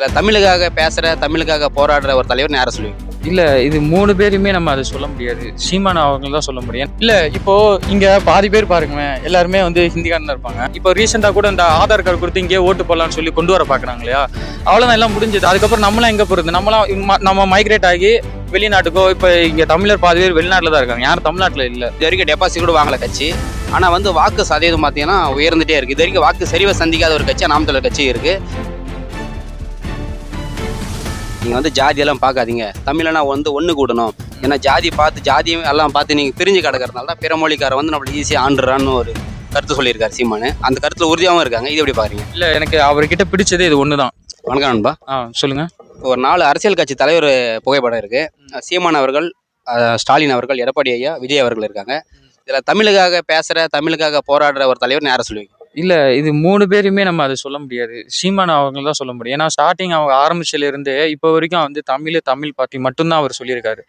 இதில் தமிழுக்காக பேசுகிற தமிழுக்காக போராடுற ஒரு தலைவர் யாரை சொல்லுவீங்க? இல்ல இது மூணு பேருமே நம்ம அதை சொல்ல முடியாது. சீமான் அவங்க தான் சொல்ல முடியும். இல்ல இப்போ இங்க பாதி பேர் பாருங்களேன் எல்லாருமே வந்து ஹிந்திக்காரன் இருப்பாங்க. இப்போ ரீசெண்டா கூட இந்த ஆதார் கார்டு கொடுத்து இங்கே ஓட்டு போடலாம்னு சொல்லி கொண்டு வர பாக்குறாங்க இல்லையா? அவ்வளவுதான் எல்லாம் முடிஞ்சது. அதுக்கப்புறம் நம்மளாம் எங்க போறது? நம்மளாம் நம்ம மைக்ரேட் ஆகி வெளிநாட்டுக்கோ இப்போ இங்க தமிழர் பாதி பேர் வெளிநாட்டுல தான் இருக்காங்க. யாரும் தமிழ்நாட்டுல இல்ல. இது வரைக்கும் டெபாசிட் கூட வாங்கல கட்சி. ஆனால் வந்து வாக்கு சதவீதம் பார்த்தீங்கன்னா உயர்ந்துட்டே இருக்குது இது வரைக்கும் வாக்கு சரிவை சந்திக்காத ஒரு கட்சி நாம் தமிழர் கட்சி இருக்குது நீங்கள் வந்து ஜாதியெல்லாம் பார்க்காதீங்க. தமிழனா வந்து ஒன்று கூடணும். ஏன்னா ஜாதி பார்த்து ஜாதியும் எல்லாம் பார்த்து நீங்கள் பிரிஞ்சு கிடக்கிறதுனால தான் பிற மொழிக்காரன் வந்து நம்மளுக்கு ஈஸியாக ஆண்டுறான்னு ஒரு கருத்து சொல்லியிருக்காரு சீமானு. அந்த கருத்தில் உறுதியாகவும் இருக்காங்க. இது எப்படி பார்க்குறீங்க இல்ல எனக்கு அவர்கிட்ட பிடிச்சது இது ஒண்ணுதான். வணக்கம் நண்பா. ஆ சொல்லுங்க. ஒரு நாலு அரசியல் கட்சி தலைவர் புகைப்படம் இருக்கு. சீமான் அவர்கள் ஸ்டாலின் அவர்கள் எடப்பாடி ஐயா விஜய் அவர்கள் இருக்காங்க. இதில் தமிழுக்காக பேசுகிற தமிழுக்காக போராடுற ஒரு தலைவர் யாரை சொல்லுவீங்க? இல்லை இது மூணு பேருமே நம்ம அதை சொல்ல முடியாது. சீமான் அவங்க தான் சொல்ல முடியும். ஏன்னா ஸ்டார்டிங் அவங்க ஆரம்பிச்சதுலேருந்தே இப்போ வரைக்கும் வந்து தமிழ் தமிழ் பாட்டி மட்டும்தான் அவர் சொல்லியிருக்காரு.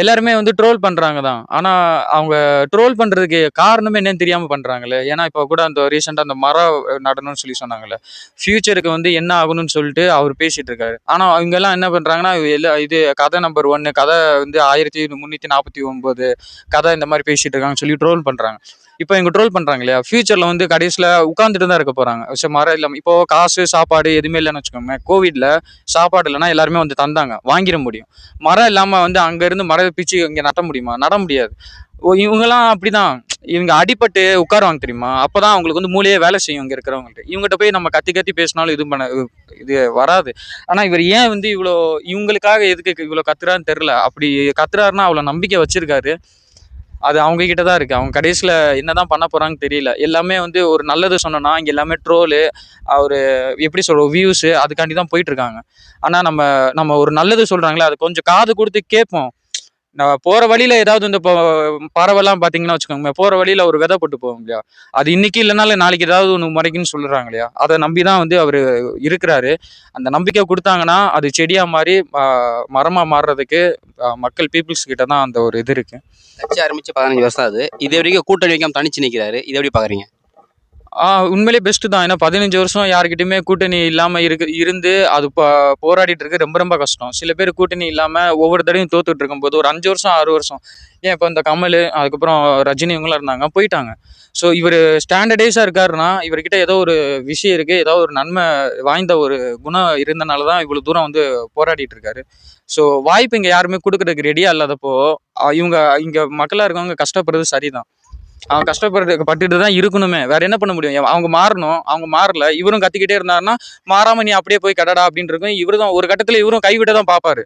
எல்லாருமே வந்து ட்ரோல் பண்ணுறாங்க தான் ஆனால் அவங்க ட்ரோல் பண்ணுறதுக்கு காரணமே என்னன்னு தெரியாமல் பண்ணுறாங்களே ஏன்னா இப்போ கூட அந்த ரீசெண்டாக அந்த மரம் நடணும்னு சொல்லி சொன்னாங்கல்ல. ஃப்யூச்சருக்கு வந்து என்ன ஆகணும்னு சொல்லிட்டு அவர் பேசிகிட்டு இருக்காரு. ஆனால் அவங்கெல்லாம் என்ன பண்ணுறாங்கன்னா எல்லா இது கதை நம்பர் ஒன்று கதை வந்து ஆயிரத்தி முந்நூற்றி நாற்பத்தி ஒன்பது கதை இந்த மாதிரி பேசிகிட்டு இருக்காங்கன்னு சொல்லி ட்ரோல் பண்ணுறாங்க இப்போ இவங்க ட்ரோல் பண்ணுறாங்க இல்லையா? ஃபியூச்சரில் வந்து கடைசியில் உட்காந்துட்டு தான் இருக்க போகிறாங்க சரி, மரம் இல்லாமல் இப்போ காசு சாப்பாடு எதுவுமே இல்லைன்னு வச்சுக்கோங்க கோவிட்ல சாப்பாடு இல்லைன்னா எல்லாருமே வந்து தந்தாங்க வாங்கிட முடியும். மரம் இல்லாமல் வந்து அங்கேருந்து மரம் பிச்சு இங்கே நட்ட முடியுமா? நட முடியாது. ஓ, இவங்கெல்லாம் அப்படிதான். இவங்க அடிபட்டு உட்காருவாங்க தெரியுமா? அப்பதான் அவங்களுக்கு வந்து மூளையே வேலை செய்யும் இங்கே இருக்கிறவங்கள்ட்ட. இவங்ககிட்ட போய் நம்ம கத்தி கத்தி பேசினாலும் இது பண்ண இது வராது. ஆனால் இவர் ஏன் வந்து இவ்வளோ இவங்களுக்காக எதுக்கு இவ்வளோ கத்துறான்னு தெரில அப்படி கத்துறாருன்னா அவ்வளோ நம்பிக்கை வச்சிருக்காரு. அது அவங்க கிட்ட தான் இருக்குது அவங்க கடைசியில் என்ன தான் பண்ண போகிறாங்கன்னு தெரியல. எல்லாமே வந்து ஒரு நல்லது சொன்னோம்னா இங்கே எல்லாமே ட்ரோலு ஒரு எப்படி சொல்கிறோம் வியூஸு அதுக்காண்டி தான் போயிட்டுருக்காங்க ஆனால் நம்ம நம்ம ஒரு நல்லது சொல்கிறாங்களே அது கொஞ்சம் காது கொடுத்து கேட்போம். நான் போகிற வழியில் ஏதாவது இந்த பறவைலாம் பார்த்தீங்கன்னா வச்சுக்கோங்க போகிற வழியில் ஒரு விதை போட்டு போவோம் இல்லையா? அது இன்னைக்கு இல்லைனாலும் நாளைக்கு ஏதாவது ஒன்று முறைக்குன்னு சொல்கிறாங்க இல்லையா? அதை நம்பி தான் வந்து அவர் இருக்கிறாரு. அந்த நம்பிக்கை கொடுத்தாங்கன்னா அது செடியாக மாறி மரமாக மாறுறதுக்கு மக்கள் பீப்புள்ஸ் கிட்ட தான் அந்த ஒரு இது இருக்குது கட்சி ஆரம்பிச்சு பதினஞ்சு வருஷம் ஆகுது. இது வரைக்கும் கூட்டணி வைக்காம தனிச்சு நிற்கிறாரு இது எப்படி பார்க்குறீங்க உண்மையிலே பெஸ்ட்டு தான். ஏன்னா பதினஞ்சு வருஷம் யாருக்கிட்டையுமே கூட்டணி இல்லாமல் இருக்கு இருந்து அது இப்போ போராடிட்டு இருக்கு ரொம்ப ரொம்ப கஷ்டம். சில பேர் கூட்டணி இல்லாமல் ஒவ்வொரு தடவையும் தோத்துட்டு இருக்கும்போது ஒரு அஞ்சு வருஷம் ஆறு வருஷம். ஏன் இப்போ இந்த கமல் அதுக்கப்புறம் ரஜினி இவங்களாம் இருந்தாங்க போயிட்டாங்க. ஸோ இவர் ஸ்டாண்டர்டைஸாக இருக்காருன்னா இவர்கிட்ட ஏதோ ஒரு விஷயம் இருக்கு ஏதோ ஒரு நன்மை வாய்ந்த ஒரு குணம் இருந்தனால தான் இவ்வளோ தூரம் வந்து போராடிட்டு இருக்காரு. ஸோ வாய்ப்பு இங்கே யாருமே கொடுக்குறதுக்கு ரெடியாக இல்லாதப்போ இவங்க இங்கே மக்களாக இருக்கவங்க கஷ்டப்படுறது சரிதான். அவங்க கஷ்டப்படுறது பட்டுட்டு தான் இருக்கணுமே. வேற என்ன பண்ண முடியும்? அவங்க மாறணும். அவங்க மாறல. இவரும் கத்திக்கிட்டே இருந்தாருன்னா மாறாம நீ அப்படியே போய் கடடா அப்படின்னு இருக்கும். இவரு தான் ஒரு கட்டத்துல இவரும் கைவிட தான் பாப்பாரு.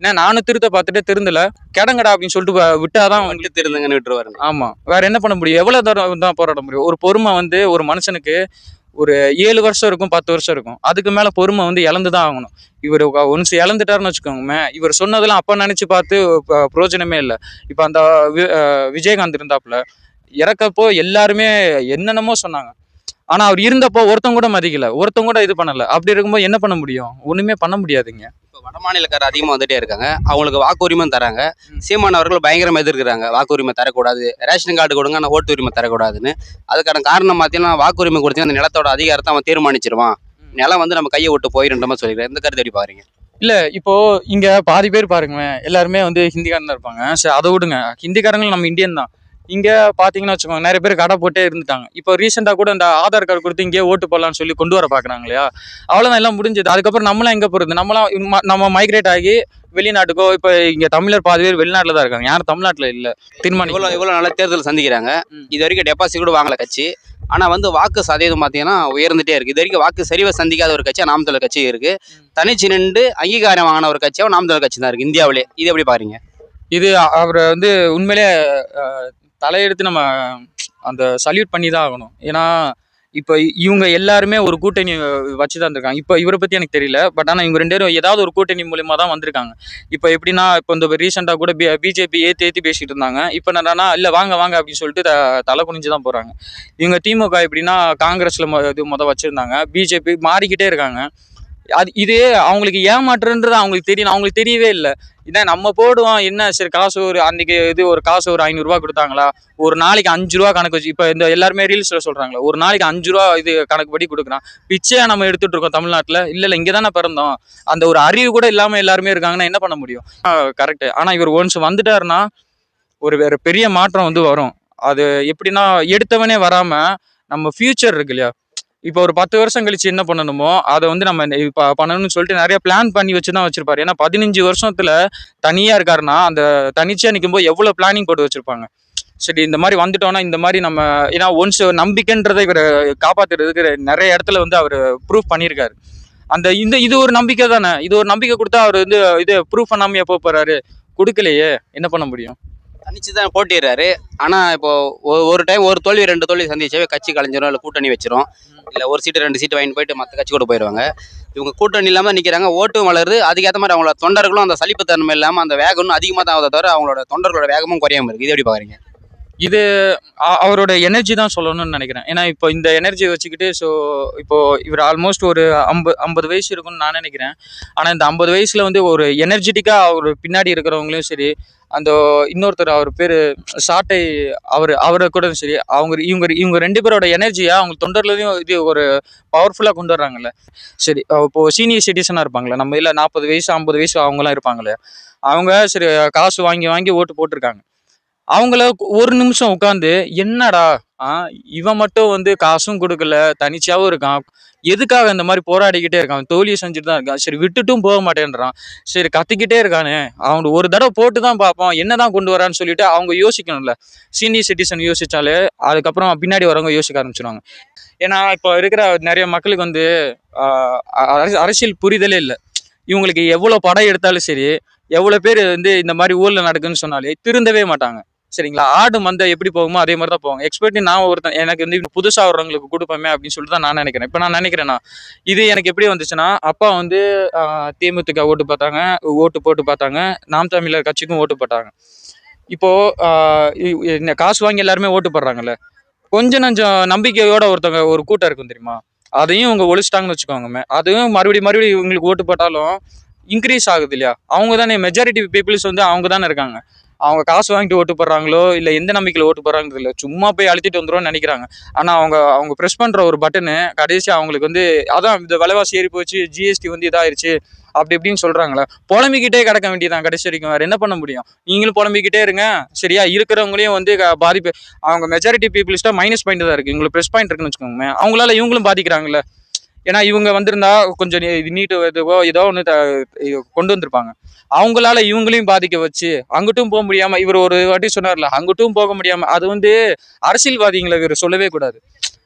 என்ன நானும் திருத்த பார்த்துட்டு திருந்தல. கிடங்கடா அப்படின்னு சொல்லிட்டு விட்டாதான் வந்துட்டு திருந்துங்கன்னு விட்டுருவாருங்க. ஆமா. வேற என்ன பண்ண முடியும்? எவ்வளவு தூரம் தான் போராட முடியும்? ஒரு பொறுமை வந்து ஒரு மனுஷனுக்கு ஒரு ஏழு வருஷம் இருக்கும் பத்து வருஷம் இருக்கும். அதுக்கு மேல பொறுமை வந்து இழந்து தான் ஆகணும். இவர் ஒன்ஸ் இழந்துட்டாருன்னு வச்சுக்கோங்க இவர் சொன்னதெல்லாம் அப்ப நினைச்சு பார்த்து பிரயோஜனமே இல்லை. இப்ப அந்த விஜயகாந்த் இருந்தாப்புல இறக்கப்போ எல்லாருமே என்னென்னமோ சொன்னாங்க. ஆனா அவர் இருந்தப்போ ஒருத்தன் கூட மதிக்கல. ஒருத்தன் கூட இது பண்ணல. அப்படி இருக்கும்போது என்ன பண்ண முடியும்? ஒண்ணுமே பண்ண முடியாதுங்க. இப்போ வட மாநிலக்காரர் அதிகமாக வந்துட்டே இருக்காங்க. அவங்களுக்கு வாக்குரிமை தராங்க. சீமான் அவர்கள் பயங்கரமாக எதிர்க்கிறாங்க. வாக்குரிமை தரக்கூடாது. ரேஷன் கார்டு கொடுங்க ஆனால் ஓட்டு உரிமை தரக்கூடாதுன்னு. அதுக்கான காரணம் பார்த்தீங்கன்னா வாக்குரிமை கொடுத்தீங்கன்னா அந்த நிலத்தோட அதிகாரத்தை அவன் தீர்மானிச்சிருவான். நிலம் வந்து நம்ம கையை விட்டு போயிருன்ற மாதிரி சொல்லிக்கிறேன் இந்த கருத்து எப்படி பாருங்க இல்ல இப்போ இங்க பாதி பேர் பாருங்களேன். எல்லாருமே வந்து ஹிந்திக்காரன் தான் இருப்பாங்க. சரி அதை விடுங்க. ஹிந்திக்காரங்களும் நம்ம இந்தியன் தான். இங்க பாத்தீங்கன்னா வச்சுக்கோங்க நிறைய பேர் கடை போட்டே இருந்துட்டாங்க. இப்போ ரீசெண்டா கூட இந்த ஆதார் கார்டு கொடுத்து இங்கே ஓட்டு போடலாம்னு சொல்லி கொண்டு வர பாக்குறாங்க இல்லையா? அவ்வளவுதான் எல்லாம் முடிஞ்சது. அதுக்கப்புறம் நம்மளாம் எங்க போறது? நம்மளாம் நம்ம மைக்ரேட் ஆகி வெளிநாட்டுக்கோ இப்போ இங்க தமிழர் பாதி பேர் வெளிநாட்டுல தான் இருக்காங்க. யாரும் தமிழ்நாட்டுல இல்ல. இவ்வளோ தீர்மானிக்கலாம் இவ்வளோ நல்ல தேர்தல் சந்திக்கிறாங்க. இது வரைக்கும் டெபாசிட் கூட வாங்கல கட்சி. ஆனால் வந்து வாக்கு சதவீதம் பார்த்தீங்கன்னா உயர்ந்துட்டே இருக்கு. இது வரைக்கும் வாக்கு சரிவை சந்திக்காத ஒரு கட்சியாக நாம் தமிழர் கட்சி இருக்கு. ம். தனிச்சு நின்று அங்கீகாரம் வாங்கின ஒரு கட்சியாக நாம் தமிழர் கட்சி தான் இருக்கு. இந்தியாவிலே. இது எப்படி பாருங்க இது அவரை வந்து உண்மையிலே தலையெடுத்து நம்ம அந்த சல்யூட் பண்ணி தான் ஆகணும். ஏன்னா இப்போ இவங்க எல்லாருமே ஒரு கூட்டணி வச்சு தான் இருக்காங்க இப்போ இவரை பற்றி எனக்கு தெரியல. பட் ஆனால் இவங்க ரெண்டு பேரும் ஏதாவது ஒரு கூட்டணி மூலியமாக தான் வந்திருக்காங்க. இப்போ எப்படின்னா இப்போ இந்த ரீசெண்டாக கூட பி பிஜேபி ஏற்றி ஏற்றி பேசிகிட்டு இருந்தாங்க. இப்போ என்னன்னா இல்லை வாங்க வாங்க அப்படின்னு சொல்லிட்டு த- தலை குனிஞ்சு தான் போகிறாங்க இவங்க திமுக எப்படின்னா காங்கிரஸில் மொ இது மொதல் வச்சுருந்தாங்க. பிஜேபி மாறிக்கிட்டே இருக்காங்க. அது இது அவங்களுக்கு ஏமாற்றுன்றது அவங்களுக்கு தெரியும் அவங்களுக்கு தெரியவே இல்லை. இதான் நம்ம போடுவோம் என்ன சரி காசு ஒரு அன்றைக்கி இது ஒரு காசு ஒரு ஐநூறுரூவா கொடுத்தாங்களா? ஒரு நாளைக்கு அஞ்சு ரூபா கணக்கு வச்சு இப்போ இந்த எல்லாருமே ரீல்ஸில் சொல்கிறாங்களா ஒரு நாளைக்கு அஞ்சு ரூபா இது கணக்கு படி கொடுக்குறான். பிச்சையாக நம்ம எடுத்துகிட்டு இருக்கோம் தமிழ்நாட்டில். இல்லை இல்லை இங்கே தானே பிறந்தோம். அந்த ஒரு அறிவு கூட இல்லாமல் எல்லாருமே இருக்காங்கன்னா என்ன பண்ண முடியும்? கரெக்டு ஆனால் இவர் ஒன்ஸ் வந்துட்டாருன்னா ஒரு வேறு பெரிய மாற்றம் வந்து வரும். அது எப்படின்னா எடுத்தவனே வராமல் நம்ம ஃப்யூச்சர் இருக்கு இல்லையா? இப்போ ஒரு பத்து வருஷம் கழிச்சு என்ன பண்ணணுமோ அதை வந்து நம்ம இப்போ பண்ணணும்னு சொல்லிட்டு நிறைய பிளான் பண்ணி வச்சு தான் வச்சிருப்பாரு. ஏன்னா பதினஞ்சு வருஷத்துல தனியா இருக்காருன்னா அந்த தனிச்சையாக நிற்கும்போது எவ்வளோ பிளானிங் போட்டு வச்சிருப்பாங்க? சரி இந்த மாதிரி வந்துட்டோம்னா இந்த மாதிரி நம்ம ஏன்னா ஒன்ஸ் நம்பிக்கைன்றதை இவர் காப்பாத்துறதுக்கு நிறைய இடத்துல வந்து அவர் ப்ரூஃப் பண்ணியிருக்காரு. அந்த இந்த இது ஒரு நம்பிக்கை தானே? இது ஒரு நம்பிக்கை கொடுத்தா அவர் வந்து இது ப்ரூஃப் பண்ணாமல் எப்போ போறாரு? கொடுக்கலையே. என்ன பண்ண முடியும்? தனிச்சு தான் போட்டிடுறாரு ஆனால் இப்போ ஒரு டைம் ஒரு தோல்வி ரெண்டு தோல்வி சந்திச்சாவே கட்சி கலைஞ்சிரும் இல்லை கூட்டணி வச்சிரும். இல்லை ஒரு சீட்டு ரெண்டு சீட்டு வாங்கிட்டு போயிட்டு மற்ற கட்சி கூட போயிடுவாங்க இவங்க கூட்டணி இல்லாமல் நிற்கிறாங்க ஓட்டும் வளருது. அதுக்கேற்ற மாதிரி அவங்களோட தொண்டர்களும் அந்த சலிப்புத்தன்மை இல்லாமல் அந்த வேகமும் அதிகமாக தான் ஆகுதே தவிர அவங்களோட தொண்டர்களோட வேகமும் குறையாம இருக்குது இது எப்படி பார்க்குறீங்க இது அவரோட எனர்ஜி தான் சொல்லணும்னு நினைக்கிறேன். ஏன்னா இப்போ இந்த எனர்ஜி வச்சுக்கிட்டு ஸோ இப்போ இவர் ஆல்மோஸ்ட் ஒரு ஐம்பது ஐம்பது வயசு இருக்கும்னு நான் நினைக்கிறேன். ஆனால் இந்த ஐம்பது வயசில் வந்து ஒரு எனர்ஜெட்டிக்காக அவர் பின்னாடி இருக்கிறவங்களையும் சரி அந்த இன்னொருத்தர் அவர் பேர் சாட்டை அவர் அவரை கூட சரி அவங்க இவங்க இவங்க ரெண்டு பேரோட எனர்ஜியை அவங்க தொண்டர்லையும் இது ஒரு பவர்ஃபுல்லாக கொண்டு வர்றாங்கல்ல. சரி இப்போது சீனியர் சிட்டிசனாக இருப்பாங்களே நம்ம இல்லை நாற்பது வயசு ஐம்பது வயசு அவங்களாம் இருப்பாங்களே அவங்க சரி காசு வாங்கி வாங்கி ஓட்டு போட்டிருக்காங்க. அவங்கள ஒரு நிமிஷம் உட்காந்து என்னடா? ஆ இவன் மட்டும் வந்து காசும் கொடுக்கல தனிச்சாவும் இருக்கான். எதுக்காக இந்த மாதிரி போராடிக்கிட்டே இருக்கான்? தோல்வியை செஞ்சுட்டு தான் இருக்கான். சரி விட்டுட்டும் போக மாட்டேன்றான். சரி கத்திக்கிட்டே இருக்கானே. அவன் ஒரு தடவை போட்டு தான் பார்ப்போம் என்னதான் கொண்டு வரான்னு சொல்லிட்டு அவங்க யோசிக்கணும்ல. சீனியர் சிட்டிசன் யோசிச்சாலே அதுக்கப்புறம் பின்னாடி வரவங்க யோசிக்க ஆரம்பிச்சிருவாங்க. ஏன்னா இப்போ இருக்கிற நிறைய மக்களுக்கு வந்து அரசியல் புரிதலே இல்லை. இவங்களுக்கு எவ்வளோ படம் எடுத்தாலும் சரி எவ்வளோ பேர் வந்து இந்த மாதிரி ஊரில் நடக்குன்னு சொன்னாலே திருந்தவே மாட்டாங்க. சரிங்களா? ஆடு மந்தை எப்படி போகுமோ அதே மாதிரி தான் போவாங்க. எக்ஸ்பெக்ட் நான் ஒருத்தன். எனக்கு வந்து புதுசாக வர்றவங்களுக்கு கொடுப்போமே அப்படின்னு சொல்லிட்டு தான் நான் நினைக்கிறேன். இப்போ நான் நினைக்கிறேன்னா இது எனக்கு எப்படி வந்துச்சுன்னா அப்பா வந்து தேமுதிக ஓட்டு பார்த்தாங்க ஓட்டு போட்டு பார்த்தாங்க நாம் தமிழர் கட்சிக்கும் ஓட்டு போட்டாங்க. இப்போது இந்த காசு வாங்கி எல்லாருமே ஓட்டு போடுறாங்கல்ல. கொஞ்சம் நஞ்சம் நம்பிக்கையோட ஒருத்தவங்க ஒரு கூட்டம் இருக்கும் தெரியுமா? அதையும் இவங்க ஒழிச்சிட்டாங்கன்னு வச்சுக்கோங்க அதுவும் மறுபடியும் மறுபடியும் இவங்களுக்கு ஓட்டு போட்டாலும் இன்க்ரீஸ் ஆகுது இல்லையா? அவங்க தானே மெஜாரிட்டி பீப்புள்ஸ் வந்து அவங்க தானே இருக்காங்க. அவங்க காசு வாங்கிட்டு ஓட்டு போடுறாங்களோ இல்லை எந்த நம்பிக்கையில் ஓட்டு போடுறாங்கிறது இல்லை சும்மா போய் அழுத்திட்டு வந்துருவோம்னு நினைக்கிறாங்க. ஆனால் அவங்க அவங்க ப்ரெஸ் பண்ணுற ஒரு பட்டனு கடைசி அவங்களுக்கு வந்து அதான் இந்த விலைவாசி ஏறி போச்சு ஜிஎஸ்டி வந்து இதாயிருச்சு அப்படி இப்படின்னு சொல்கிறாங்களே புலம்பிக்கிட்டே கிடக்க வேண்டியதான் கடைசி வரைக்கும். வேறு என்ன பண்ண முடியும்? நீங்களும் புலம்பிக்கிட்டே இருங்க. சரியா? இருக்கிறவங்களையும் வந்து பாதிப்பு அவங்க மெஜாரிட்டி பீப்புள்ஸ்ட்டாக மைனஸ் பாயிண்ட் தான் இருக்குது இவங்களுக்கு ப்ரெஸ் பாயிண்ட் இருக்குன்னு வச்சுக்கோங்க அவங்களால இவங்களும் பாதிக்கிறாங்களே ஏன்னா இவங்க வந்திருந்தா கொஞ்சம் நீ- நீட்டு இதுவோ ஏதோ ஒன்று கொண்டு வந்திருப்பாங்க. அவங்களால இவங்களையும் பாதிக்க வச்சு அங்கிட்டும் போக முடியாமல் இவர் ஒரு வாட்டி சொன்னார்ல அங்கிட்டும் போக முடியாமல் அது வந்து அரசியல்வாதிகளை இவர் சொல்லவே கூடாது.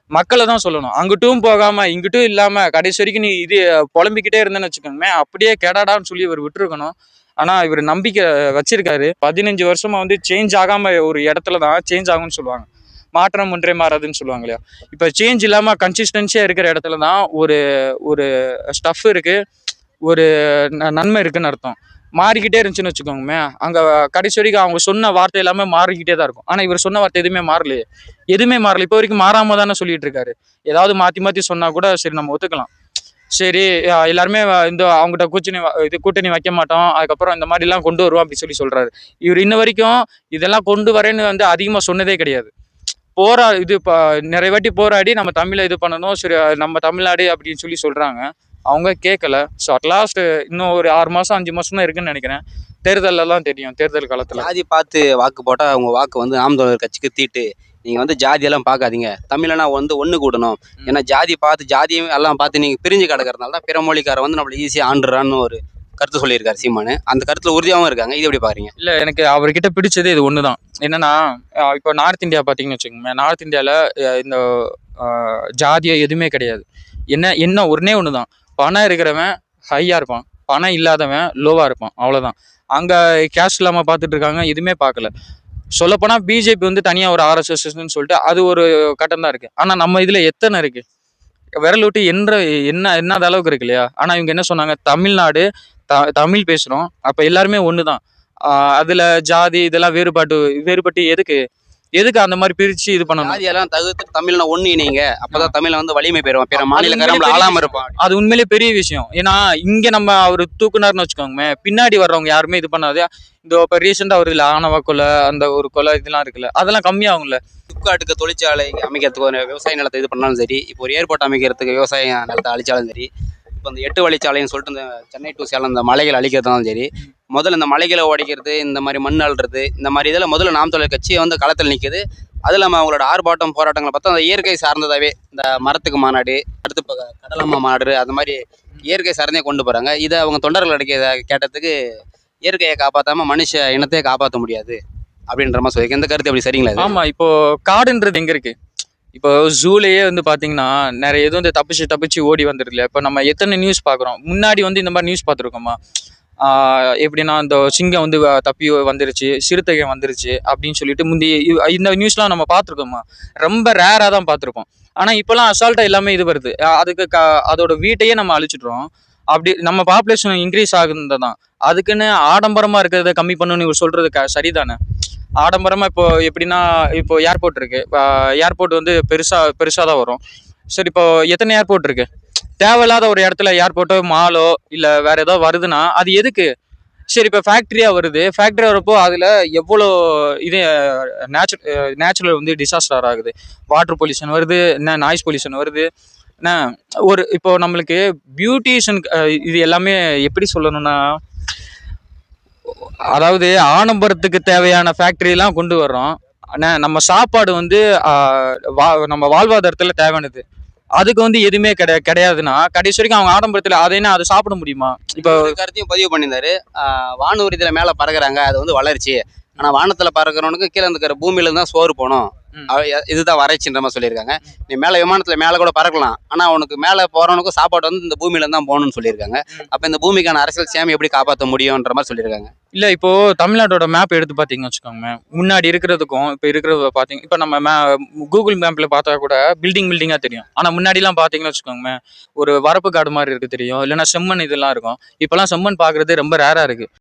மக்களை தான் சொல்லணும். அங்கிட்டும் போகாமல் இங்கிட்டும் இல்லாமல் கடைசி வரைக்கும் நீ இது புலம்பிக்கிட்டே இருந்தேன்னு வச்சுக்கோங்களேன் அப்படியே கெடாடான்னு சொல்லி இவர் விட்டுருக்கணும். ஆனால் இவர் நம்பிக்கை வச்சிருக்காரு. பதினஞ்சு வருஷமா வந்து சேஞ்ச் ஆகாமல் ஒரு இடத்துல தான் சேஞ்ச் ஆகும்னு சொல்லுவாங்க. மாற்றம் ஒன்றே மாறாதுன்னு சொல்லுவாங்க இல்லையா? இப்போ சேஞ்ச் இல்லாமல் கன்சிஸ்டன்சியாக இருக்கிற இடத்துல தான் ஒரு ஒரு ஸ்டஃப் இருக்குது ஒரு ந- நன்மை இருக்குன்னு அர்த்தம். மாறிக்கிட்டே இருந்துச்சுன்னு வச்சுக்கோங்கமே அங்கே கடைசி வரைக்கும் அவங்க சொன்ன வார்த்தை எல்லாமே மாறிக்கிட்டே தான் இருக்கும். ஆனால் இவர் சொன்ன வார்த்தை எதுவுமே மாறலையே. எதுவுமே மாறல. இப்போ வரைக்கும் மாறாம தானே சொல்லிட்டு இருக்காரு. ஏதாவது மாற்றி மாற்றி சொன்னால் கூட சரி நம்ம ஒத்துக்கலாம். சரி எல்லாருமே இந்த அவங்ககிட்ட கூட்டணி இது கூட்டணி வைக்க மாட்டோம். அதுக்கப்புறம் இந்த மாதிரிலாம் கொண்டு வருவோம் அப்படின்னு சொல்லி சொல்கிறாரு இவர் இன்ன வரைக்கும் இதெல்லாம் கொண்டு வரேன்னு வந்து அதிகமாக சொன்னதே கிடையாது. போரா இது நிறைய வாட்டி போராடி நம்ம தமிழை இது பண்ணணும் சரி நம்ம தமிழ்நாடு அப்படின்னு சொல்லி சொல்றாங்க. அவங்க கேட்கல ஸோ அட்லாஸ்ட் இன்னும் ஒரு ஆறு மாசம் அஞ்சு மாசம் தான் இருக்குன்னு நினைக்கிறேன். தேர்தலெல்லாம் தெரியும் தேர்தல் காலத்துல. ஜாதி பார்த்து வாக்கு போட்டால் உங்கள் வாக்கு வந்து நாம் தமிழர் கட்சிக்கு தீட்டு. நீங்கள் வந்து ஜாதியெல்லாம் பார்க்காதீங்க. தமிழனா வந்து ஒன்று கூடணும். ஏன்னா ஜாதி பார்த்து ஜாதியும் எல்லாம் பார்த்து நீங்கள் பிரிஞ்சு கிடக்கறதுனால தான் பிற மொழிக்காரன் வந்து நம்மளை ஈஸியாக ஆண்டுறான்னு ஒரு கருத்து சொல்லியிருக்காரு சீமானு. அந்த கருத்தில் உறுதியாகவும் இருக்காங்க. இது எப்படி பாக்குறீங்க? இல்ல எனக்கு அவர்கிட்ட பிடிச்சது இது ஒன்று தான் என்னன்னா இப்போ நார்த் இந்தியா பார்த்தீங்கன்னு வச்சுக்கோங்க நார்த் இந்தியாவில் இந்த ஜாதியா எதுவுமே கிடையாது. என்ன என்ன ஒன்னே ஒன்று தான் பணம் இருக்கிறவன் ஹையாக இருப்பான். பணம் இல்லாதவன் லோவாக இருப்பான். அவ்வளவுதான். அங்கே கேஷ் இல்லாமல் பாத்துட்டு இருக்காங்க. எதுவுமே பார்க்கல சொல்லப்போனால் பிஜேபி வந்து தனியாக ஒரு ஆர்எஸ்எஸ்ன்னு சொல்லிட்டு அது ஒரு கட்டம் தான் இருக்குது ஆனால் நம்ம இதில் எத்தனை இருக்குது விரல் விட்டு என்ற என்ன என்னாத அளவுக்கு இருக்கு இல்லையா? ஆனால் இவங்க என்ன சொன்னாங்க? தமிழ்நாடு த தமிழ் பேசுகிறோம் அப்போ எல்லாருமே ஒன்று தான் அதில் ஜாதி இதெல்லாம் வேறுபாட்டு வேறுபட்டு எதுக்கு? எதுக்கு அந்த மாதிரி பிரிச்சு இது பண்ணணும்? ஜாதியெல்லாம் தகுத்து தமிழ்ல ஒண்ணு இணைங்க. அப்பதான் தமிழ்ல வந்து வலிமை பெறுவோம். பிற மாநிலக்காரன் ஆளாம இருப்பான் அது உண்மையிலேயே பெரிய விஷயம். ஏன்னா இங்க நம்ம அவர் தூக்குனாருன்னு வச்சுக்கோங்க பின்னாடி வர்றவங்க யாருமே இது பண்ணாது. இந்த இப்போ ரீசெண்டாக ஒரு இல்லை ஆணவ கொலை அந்த ஒரு கொலை இதெல்லாம் இருக்குல்ல அதெல்லாம் கம்மியாகும்ல. துக்காட்டுக்கு தொழிற்சாலை அமைக்கிறதுக்கு ஒரு விவசாய நிலத்தை இது பண்ணாலும் சரி இப்போ ஒரு ஏர்போர்ட் அமைக்கிறதுக்கு விவசாய நிலத்தை அழிச்சாலும் சரி இப்போ இந்த எட்டு வழிச்சாலைன்னு சொல்லிட்டு இந்த சென்னை டு சேலம் இந்த மலைகள் அழிக்கிறதுனாலும் சரி முதல்ல இந்த மலைகளை உடைக்கிறது இந்த மாதிரி மண் அள்ளுறது இந்த மாதிரி இதில் முதல்ல நாம் தொழில் கட்சி வந்து களத்தில் நிற்குது அது இல்லாமல் அவங்களோட ஆர்ப்பாட்டம் போராட்டங்களை பார்த்தா அந்த இயற்கை சார்ந்ததாகவே இந்த மரத்துக்கு மாநாடு அடுத்து இப்போ கடலம்மா மாநாடு அந்த மாதிரி இயற்கை சார்ந்தே கொண்டு போகிறாங்க இதை அவங்க தொண்டர்கள் அடைக்க கேட்டதுக்கு இயற்கையை காப்பாற்றாம மனுஷ இனத்தையே காப்பாற்ற முடியாது அப்படின்ற மாதிரி சொல்லி இந்த கருத்து எப்படி சரிங்களா ஆமாம் இப்போ காடுன்றது எங்கே இருக்குது இப்போ ஜூலேயே வந்து பார்த்தீங்கன்னா நிறைய இது வந்து தப்பிச்சு தப்பிச்சு ஓடி வந்துருதுல இப்போ நம்ம எத்தனை நியூஸ் பார்க்குறோம் முன்னாடி வந்து இந்த மாதிரி நியூஸ் பார்த்துருக்கோமா? எப்படின்னா இந்த சிங்கம் வந்து வ- தப்பி வந்துருச்சு சிறுத்தைகை வந்துருச்சு அப்படின்னு சொல்லிட்டு முந்தி இந்த நியூஸ்லாம் நம்ம பார்த்துருக்கோமா? ரொம்ப ரேராக தான் பார்த்துருக்கோம் ஆனால் இப்போலாம் அசால்ட்டாக எல்லாமே இது வருது. அதுக்கு க அதோட வீட்டையே நம்ம அழிச்சிட்றோம். அப்படி நம்ம பாப்புலேஷன் இன்க்ரீஸ் ஆகுது தான் அதுக்குன்னு ஆடம்பரமாக இருக்கிறத கம்மி பண்ணணும்னு இவர் சொல்கிறது க சரிதானே? ஆடம்பரமாக இப்போ எப்படின்னா இப்போ ஏர்போர்ட் இருக்கு. ஏர்போர்ட் வந்து பெருசாக பெருசாக தான் வரும். சரி இப்போ எத்தனை ஏர்போர்ட் இருக்கு? தேவையில்லாத ஒரு இடத்துல ஏர்போர்ட்டோ மாலோ இல்லை வேற ஏதோ வருதுன்னா அது எதுக்கு? சரி இப்போ ஃபேக்ட்ரியாக வருது. ஃபேக்ட்ரி வரப்போ அதில் எவ்வளோ இது நேச்சுரல் நேச்சுரல் வந்து டிசாஸ்டர் ஆகுது. வாட்டர் பொல்யூஷன் வருது என்ன நாய்ஸ் பொல்யூஷன் வருது என்ன? ஒரு இப்போ நம்மளுக்கு பியூட்டிஷியன் இது எல்லாமே எப்படி சொல்லணும்னா அதாவது ஆடம்பரத்துக்கு தேவையான ஃபேக்டரிலாம் கொண்டு வர்றோம். ஆனால் நம்ம சாப்பாடு வந்து வா- நம்ம வாழ்வாதாரத்தில் தேவையானது. அதுக்கு வந்து எதுவுமே கிடையா கிடையாதுன்னா கடைசி வரைக்கும் அவங்க ஆடம்பரத்தில் அதை அது சாப்பிட முடியுமா? இப்போ கருத்தையும் பதிவு பண்ணியிருந்தாரு. வானூர்தியில் மேலே மேல பறக்குறாங்க அது வந்து வளர்ச்சி. ஆனால் வானத்தில் பறக்கிறவனுக்கு கீழே இருக்கிற பூமியில தான் சோறு போகணும். இதுதான் வறட்சின்ற மாதிரி சொல்லியிருக்காங்க. நீ மேல விமானத்துல மேல கூட பறக்கலாம். ஆனா அவனுக்கு மேல போறவனுக்கும் சாப்பாடு வந்து இந்த பூமியில தான் போகணும்னு சொல்லியிருக்காங்க. அப்ப இந்த பூமிக்கான அரசியல் சேமி எப்படி காப்பாற்ற முடியும்ன்ற மாதிரி சொல்லியிருக்காங்க. இல்ல இப்போ தமிழ்நாட்டோட மேப் எடுத்து பாத்தீங்கன்னு வச்சுக்கோங்க முன்னாடி இருக்கிறதுக்கும் இப்போ இருக்கிறத பாத்தீங்க இப்போ நம்ம மே கூகுள் மேப்ல பார்த்தா கூட பில்டிங் பில்டிங்கா தெரியும். ஆனா முன்னாடிலாம் பாத்தீங்கன்னு வச்சுக்கோங்க ஒரு வரப்பு காடு மாதிரி இருக்கு தெரியும். இல்லைன்னா செம்மண் இதெல்லாம் இருக்கும். இப்போலாம் செம்மண் பார்க்கறது ரொம்ப ரேரா இருக்கு.